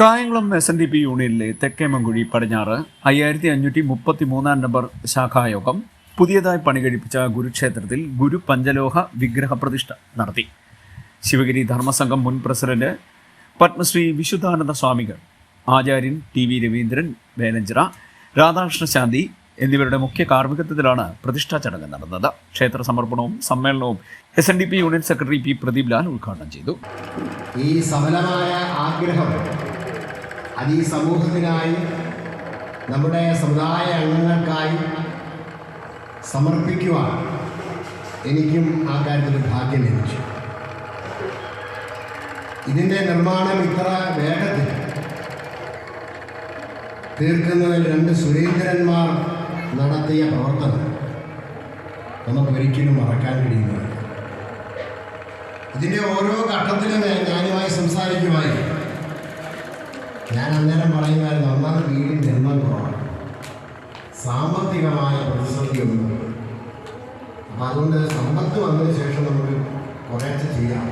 Kayamkulam S N D P യൂണിയനിലെ Thekkemankuzhi പടിഞ്ഞാറ് അയ്യായിരത്തി അഞ്ഞൂറ്റി മുപ്പത്തി മൂന്നാം നമ്പർ ശാഖായോഗം പുതിയതായി പണി കഴിപ്പിച്ച ഗുരുക്ഷേത്രത്തിൽ ഗുരു പഞ്ചലോഹ വിഗ്രഹ പ്രതിഷ്ഠ നടത്തി. ശിവഗിരി ധർമ്മസംഘം മുൻ പ്രസിഡന്റ് പത്മശ്രീ വിശുദ്ധാനന്ദ സ്വാമികൾ ആചാര്യൻ ടി വി രവീന്ദ്രൻ വേലഞ്ചിറ രാധാകൃഷ്ണ ശാന്തി എന്നിവരുടെ മുഖ്യ കാർമ്മികത്വത്തിലാണ് പ്രതിഷ്ഠാ ചടങ്ങ് നടന്നത്. ക്ഷേത്ര സമർപ്പണവും സമ്മേളനവും S N D P union secretary P Pradeep Lal ഉദ്ഘാടനം ചെയ്തു. ഈ സഫലമായ ആഗ്രഹം അത് ഈ സമൂഹത്തിനായി നമ്മുടെ സമുദായ അംഗങ്ങൾക്കായി സമർപ്പിക്കുവാൻ എനിക്കും ആ കാര്യത്തിൽ ഭാഗ്യം ലഭിച്ചു. ഇതിന്റെ നിർമ്മാണം ഇത്ര വേഗത്തിൽ തീർക്കുന്നതിൽ രണ്ട് സുരേന്ദ്രന്മാർ നടത്തിയ പ്രവർത്തനം നമുക്ക് ഒരിക്കലും മറക്കാൻ കഴിയുന്നതാണ് ഇതിന്റെ ഓരോ ഘട്ടത്തിലും ഞാനുമായി സംസാരിക്കുമായി ഞാൻ അന്നേരം പറയുമായിരുന്നു ഒന്നാമത് വീടിന് നിർമ്മം കുറവാണ്. സാമ്പത്തികമായ പ്രതിസന്ധിയൊന്നും അപ്പം അതുകൊണ്ട് സമ്പത്ത് വന്നതിന് ശേഷം നമുക്ക് കുറേശ്ശെ ചെയ്യാം.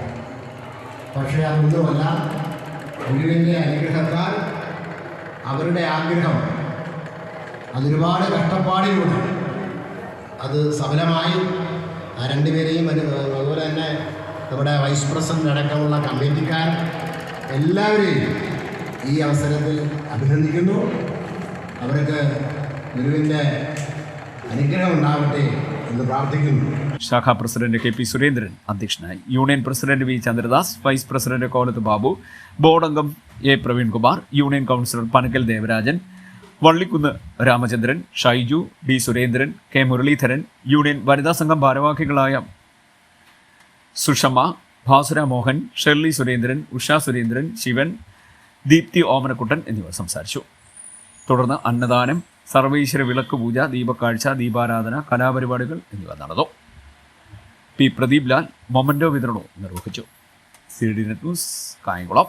പക്ഷേ അതൊന്നുമല്ല ഗുരുവിന്റെ അനുഗ്രഹത്താൽ അവരുടെ ആഗ്രഹം അതൊരുപാട് കഷ്ടപ്പാടിലൂടെ അത് സഫലമായി. ആ രണ്ടുപേരെയും അതുപോലെ തന്നെ നമ്മുടെ വൈസ് പ്രസിഡന്റ് അടക്കമുള്ള കമ്മിറ്റിക്കാർ എല്ലാവരെയും ഈ അവസരത്തിൽ അഭിനന്ദിക്കുന്നു. അവർക്ക് ഗുരുവിന്റെ അനുഗ്രഹം ഉണ്ടാവട്ടെ എന്ന് പ്രാർത്ഥിക്കുന്നു. ശാഖാ പ്രസിഡന്റ് കെ പി സുരേന്ദ്രൻ അധ്യക്ഷനായി. Union president V Chandradas vice president Kolath Babu board അംഗം A Praveenkumar union councillor Panakkal Devarajan Vallikkunnu Ramachandran Shaiju D Surendran K Muraleedharan union വനിതാ സംഘം ഭാരവാഹികളായ സുഷമ ഭാസുര മോഹൻ ഷെർലി സുരേന്ദ്രൻ ഉഷ സുരേന്ദ്രൻ ശിവൻ ദീപ്തി ഓമനക്കുട്ടൻ എന്നിവർ സംസാരിച്ചു. തുടർന്ന് അന്നദാനം സർവീശ്വര വിളക്ക് പൂജ ദീപക്കാഴ്ച ദീപാരാധന കലാപരിപാടികൾ എന്നിവ നടന്നു. പി പ്രദീപ് ലാൽ മൊമന്റോ വിതരണവും നിർവഹിച്ചു. C D net news Kayamkulam.